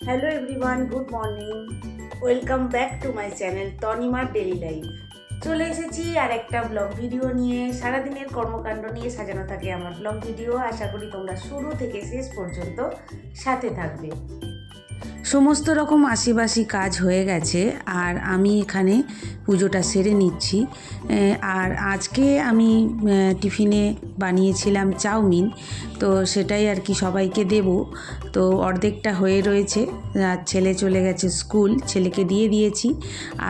Hello everyone good morning welcome back to my channel তনিমার daily life চলে এসেছি আর একটা blog video নিয়ে। সারাদিনের কর্মকাণ্ড নিয়ে সাজানো থাকে আমার ব্লগ ভিডিও আশা করি তোমরা শুরু থেকে শেষ পর্যন্ত সাথে থাকবে। সমস্ত রকম আশিবাসি কাজ হয়ে গেছে, আর আমি এখানে পুজোটা সেরে নিচ্ছি। আর আজকে আমি টিফিনে বানিয়েছিলাম চাউমিন, তো সেটাই আর কি সবাইকে দেব। তো অর্ধেকটা হয়ে রয়েছে, আর ছেলে চলে গেছে স্কুল, ছেলেকে দিয়ে দিয়েছি।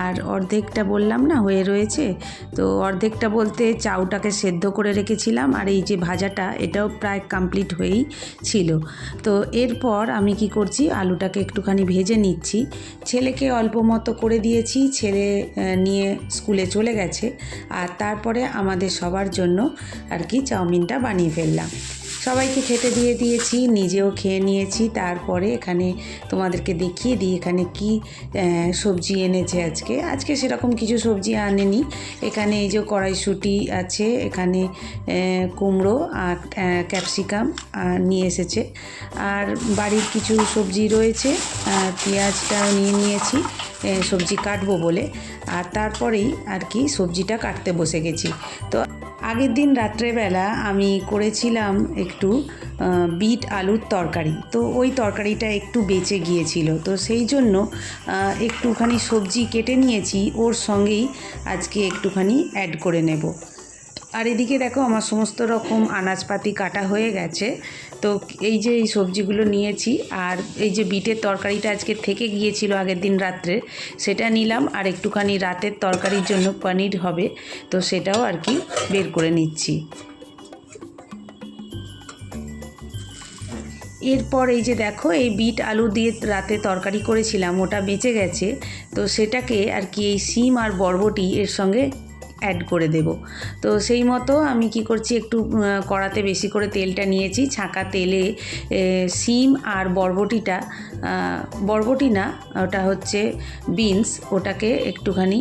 আর অর্ধেকটা বললাম না, হয়ে রয়েছে। তো অর্ধেকটা বলতে চাউটাকে সেদ্ধ করে রেখেছিলাম, আর এই যে ভাজাটা, এটাও প্রায় কমপ্লিট হয়েই ছিল। তো এরপর আমি কি করছি, আলুটাকে একটুখানি ভেজে নিচ্ছি। ছেলেকে অল্প মতো করে দিয়েছি, ছেলে নিয়ে স্কুলে চলে গেছে। আর তারপরে আমাদের সবার জন্য আর কি চাউমিনটা বানিয়ে ফেললাম। সবাইকে খেতে দিয়ে দিয়েছি, নিজেও খেয়ে নিয়েছি। তারপরে এখানে তোমাদেরকে দেখিয়ে দিই এখানে কি সবজি এনেছে আজকে। আজকে সেরকম কিছু সবজি আনেনি। এখানে এই যে কড়াইশুঁটি আছে, এখানে কুমড়ো আর ক্যাপসিকাম নিয়ে এসেছে। আর বাড়ির কিছু সবজি রয়েছে পেঁয়াজটাও নিয়ে নিয়েছি সবজি কাটবো বলে। আর তারপরেই আর কি সবজিটা কাটতে বসে গেছি। তো আগের দিন রাত্রেবেলা আমি করেছিলাম একটু বিট আলুর তরকারি। তো ওই তরকারিটা একটু বেঁচে গিয়েছিল। তো সেই জন্য একটুখানি সবজি কেটে নিয়েছি। ওর সঙ্গেই আজকে একটুখানি অ্যাড করে নেব। আর এদিকে দেখো আমার সমস্ত রকম আনাজপাতি কাটা হয়ে গেছে। তো এই যে এই সবজিগুলো নিয়েছি, আর এই যে বিটের তরকারিটা আজকে থেকে গিয়েছিল আগের দিন রাত্রে, সেটা নিলাম, আর একটুখানি রাতের তরকারির জন্য পনির হবে, তো সেটাও আর কি বের করে নিচ্ছি। এরপর এই যে দেখো, এই বিট আলু দিয়ে রাতে তরকারি করেছিলাম, ওটা বেঁচে গেছে, তো সেটাকে আর কি এই সিম আর বরবটি এর সঙ্গে অ্যাড করে দেব। তো সেই মতো আমি কি করছি, একটু কড়াতে বেশি করে তেলটা নিয়েছি, ছাঁকা তেলে সিম আর বরবটিটা বরবটি না, ওটা হচ্ছে বিনস, ওটাকে একটুখানি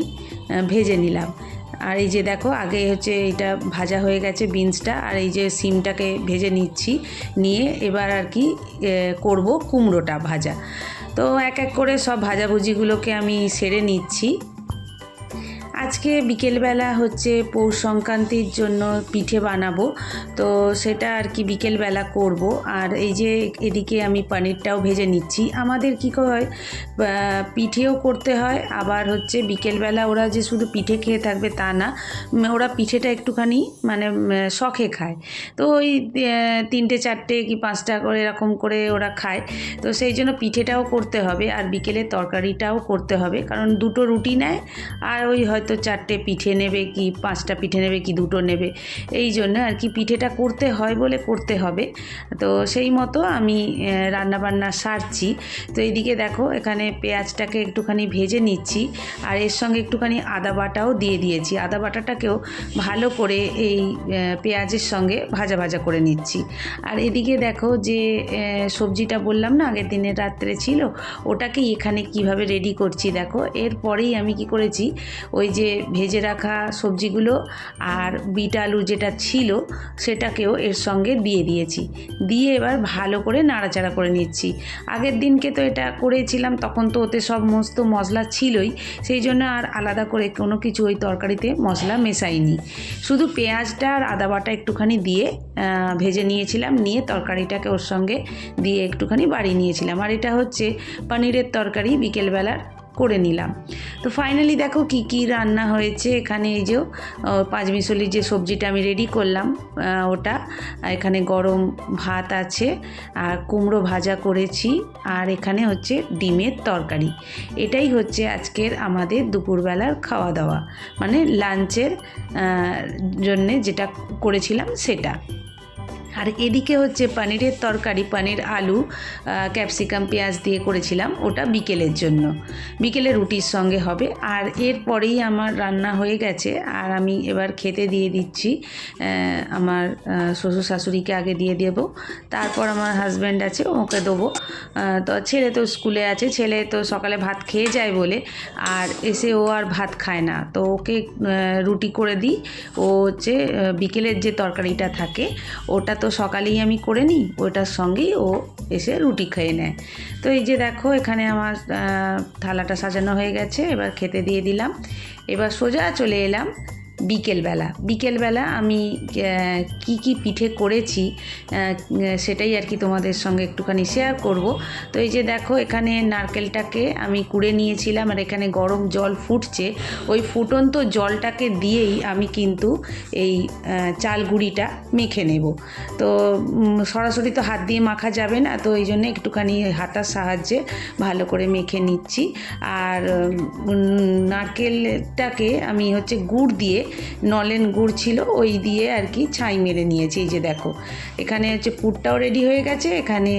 ভেজে নিলাম। আর এই যে দেখো, আগে হচ্ছে এটা ভাজা হয়ে গেছে বিনসটা, আর এই যে সিমটাকে ভেজে নিচ্ছি, নিয়ে এবার আর কি করব কুমড়োটা ভাজা। তো এক এক করে সব ভাজাভুজিগুলোকে আমি সেরে নিচ্ছি। আজকে বিকেলবেলা হচ্ছে পৌষ সংক্রান্তির জন্য পিঠে বানাবো। তো সেটা আর কি বিকেলবেলা করব। আর এই যে এদিকে আমি পনিরটাও ভেজে নিচ্ছি। আমাদের কী হয় পিঠেও করতে হয়, আবার হচ্ছে বিকেলবেলা ওরা যে শুধু পিঠে খেয়ে থাকবে তা না ওরা পিঠেটা একটুখানি মানে শখে খায়। তো ওই তিনটে, চারটে কি পাঁচটা করে এরকম করে ওরা খায়। তো সেই জন্য পিঠেটাও করতে হবে, আর বিকেলে তরকারিটাও করতে হবে। কারণ দুটো রুটি নেয়, আর ওই হয়তো চারটে পিঠে নেবে কি, পাঁচটা পিঠে নেবে কি, দুটো নেবে। এই জন্য আর কি পিঠেটা করতে হয় বলে করতে হবে। তো সেই মতো আমি রান্না বান্না সারছি। তো এইদিকে দেখো, এখানে পেঁয়াজটাকে একটুখানি ভেজে নিচ্ছি। আর এর সঙ্গে একটুখানি আদা বাটাও দিয়ে দিয়েছি। আদা বাটাটাকেও ভালো করে এই পেঁয়াজের সঙ্গে ভাজা ভাজা করে নিচ্ছি। আর এদিকে দেখো যে সবজিটা বললাম না, আগের দিনের রাত্রে ছিল, ওটাকে এখানে কীভাবে রেডি করছি দেখো। এরপরেই আমি কি করেছি, ওই যে ভেজে রাখা সবজিগুলো আর বিট আলু যেটা ছিল সেটাকেও এর সঙ্গে দিয়ে দিয়েছি। দিয়ে এবার ভালো করে নাড়াচাড়া করে নিচ্ছি। আগের দিনকে তো এটা করেছিলাম, তখন তো ওতে সব মস্ত মশলা ছিলই, সেই জন্য আর আলাদা করে কোনো কিছু ওই তরকারিতে মশলা মেশাইনি। শুধু পেঁয়াজটা আর আদা বাটা একটুখানি দিয়ে ভেজে নিয়েছিলাম, নিয়ে তরকারিটাকে ওর সঙ্গে দিয়ে একটুখানি বাড়িয়ে নিয়েছিলাম। আর এটা হচ্ছে পনিরের তরকারি বিকেলবেলার। করে নিলাম। তো ফাইনালি দেখো কি কি রান্না হয়েছে এখানে এই যে পাঁচমিশালির যে সবজিটা আমি রেডি করলাম ওটা। এখানে গরম ভাত আছে, আর কুমড়ো ভাজা করেছি, আর এখানে হচ্ছে ডিমের তরকারি। এটাই হচ্ছে আজকের আমাদের দুপুরবেলার খাওয়া দাওয়া মানে লাঞ্চের জন্যে যেটা করেছিলাম সেটা। আর এদিকে হচ্ছে পনিরের তরকারি, পানির, আলু ক্যাপসিকাম, পেঁয়াজ দিয়ে করেছিলাম। ওটা বিকেলের জন্য। বিকেলে রুটির সঙ্গে হবে। আর এরপরেই আমার রান্না হয়ে গেছে। আর আমি এবার খেতে দিয়ে দিচ্ছি আমার শ্বশুর শাশুড়িকে আগে দিয়ে দেবো। তারপর আমার হাজব্যান্ড আছে, ওকে দেবো। তো ছেলে তো স্কুলে আছে। ছেলে তো সকালে ভাত খেয়ে যায় বলে। আর এসে ও আর ভাত খায় না। তো ওকে রুটি করে দিই। ও হচ্ছে বিকেলের যে তরকারিটা থাকে, ওটা তো তো সকালেই আমি করে নিই, ওটার সঙ্গেই ও এসে রুটি খেয়ে নেয়। তো এই যে দেখো, এখানে আমার থালাটা সাজানো হয়ে গেছে, এবার খেতে দিয়ে দিলাম। এবার সোজা চলে এলাম বিকেলবেলা। বিকেলবেলা আমি কি কি পিঠে করেছি সেটাই আর কি তোমাদের সঙ্গে একটুখানি শেয়ার করব। তো এই যে দেখো, এখানে নারকেলটাকে আমি কুড়ে নিয়েছিলাম আর এখানে গরম জল ফুটছে। ওই ফুটন্ত জলটাকে দিয়েই আমি কিন্তু এই চাল গুঁড়িটা মেখে নেব। তো সরাসরি তো হাত দিয়ে মাখা যাবে না, তো এই জন্য একটুখানি হাতার সাহায্যে ভালো করে মেখে নিচ্ছি। আর নারকেলটাকে আমি হচ্ছে গুড় দিয়ে নলেন গুড় ছিল, ওই দিয়ে আর কি ছাই মেরে নিয়েছি। এই যে দেখো, এখানে হচ্ছে পুরটাও রেডি হয়ে গেছে, এখানে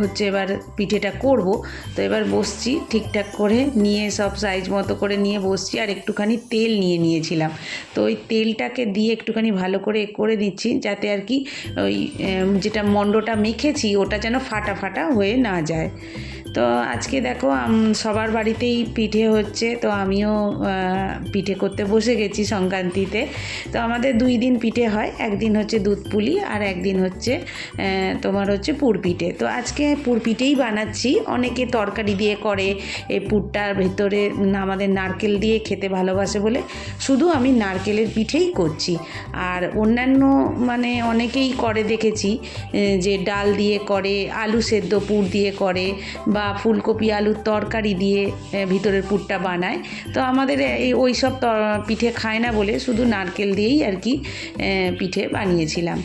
হচ্ছে এবার পিঠেটা করব। তো এবার বসছি, ঠিকঠাক করে নিয়ে সব সাইজ মতো করে নিয়ে বসছি, আর একটুখানি তেল নিয়ে নিয়েছিলাম। তো ওই তেলটাকে দিয়ে একটুখানি ভালো করে করে দিচ্ছি, যাতে আর কি ওই যেটা মণ্ডটা মেখেছি, ওটা যেন ফাটা ফাটা হয়ে না যায়। তো আজকে দেখো সবার বাড়িতেই পিঠে হচ্ছে, তো আমিও পিঠে করতে বসে গেছি সংক্রান্তিতে। তো আমাদের দুই দিন পিঠে হয়, একদিন হচ্ছে দুধ পুলি আর একদিন হচ্ছে তোমার হচ্ছে পুর পিঠে। তো আজকে পুর পিঠেই বানাচ্ছি, অনেকে তরকারি দিয়ে করে, এই পুরটার ভেতরে আমাদের নারকেল দিয়ে খেতে ভালোবাসে বলে, শুধু আমি নারকেলের পিঠেই করছি। আর অন্যান্য মানে অনেকেই করে দেখেছি যে ডাল দিয়ে করে, আলু সেদ্ধ পুর দিয়ে করে, বা ফুলকপি, আলুর তরকারি দিয়ে ভিতরের পুরটা বানায়। তো আমাদের এই ওই সব পিঠে খায় না বলে শুধু নারকেল দিয়েই আর কি পিঠে বানিয়েছিলাম।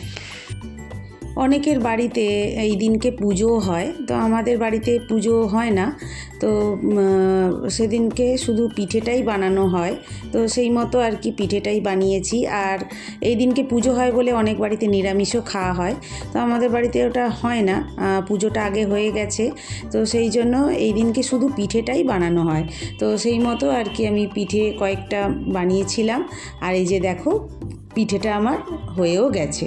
অনেকের বাড়িতে এই দিনকে পুজো হয়, তো আমাদের বাড়িতে পুজো হয় না। তো সেদিনকে শুধু পিঠেটাই বানানো হয়, তো সেই মতো আর কি পিঠেটাই বানিয়েছি। আর এই দিনকে পুজো হয় বলে অনেক বাড়িতে নিরামিষও খাওয়া হয়, তো আমাদের বাড়িতে ওটা হয় না পুজোটা আগে হয়ে গেছে। তো সেই জন্য এই দিনকে শুধু পিঠেটাই বানানো হয়, তো সেই মতো আর কি আমি পিঠে কয়েকটা বানিয়েছিলাম। আর এই যে দেখো, পিঠেটা আমার হয়েও গেছে।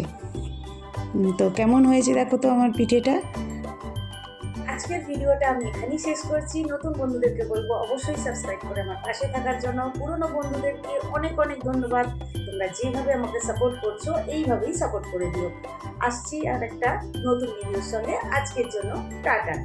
তো কেমন হয়েছে দেখো তো আমার পিঠেটা? আজকের ভিডিওটা আমি এখানেই শেষ করছি। নতুন বন্ধুদেরকে বলব অবশ্যই সাবস্ক্রাইব করে আমার পাশে থাকার জন্য। পুরনো বন্ধুদেরকে অনেক অনেক ধন্যবাদ। তোমরা যেভাবে আমাকে সাপোর্ট করছ, এইভাবেই সাপোর্ট করে দিও। আসছি আর একটা নতুন ভিডিওর সঙ্গে। আজকের জন্য টাটা।